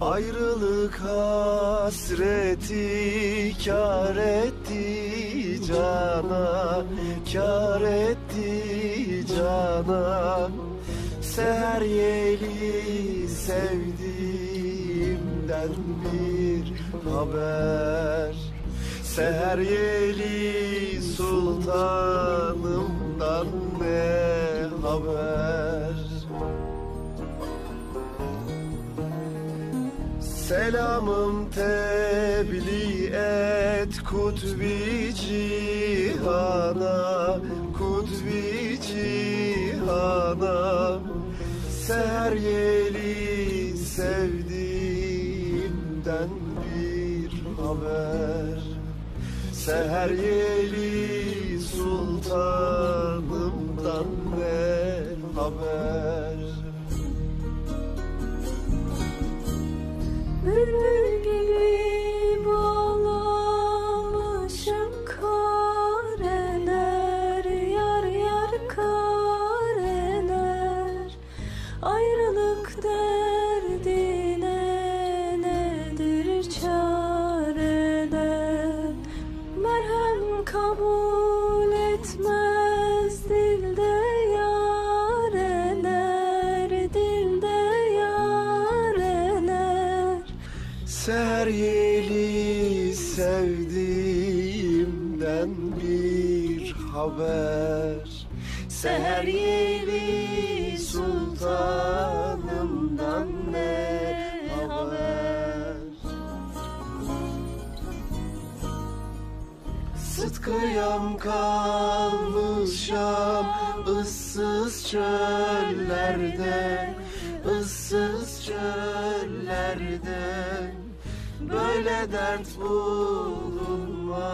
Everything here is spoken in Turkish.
Ayrılık hasreti kar etti cana Kar etti cana. Seher yeli sevdiğimden bir haber. Seher yeli sultanımdan Selamım tebliğ et kutbi cihana Kutbi cihana. Seher yeli sevdiğimden bir haber. Seher yeli sultanımdan ne haber Ayrılık derdine nedir çareler Merhem kabul etmez dilde yareler Dilde yareler Seher yeli sevdiğimden bir haber. Seher yeli Sıtkıyam kalmışam ıssız çöllerde ıssız çöllerde. Böyle dert bulunmaz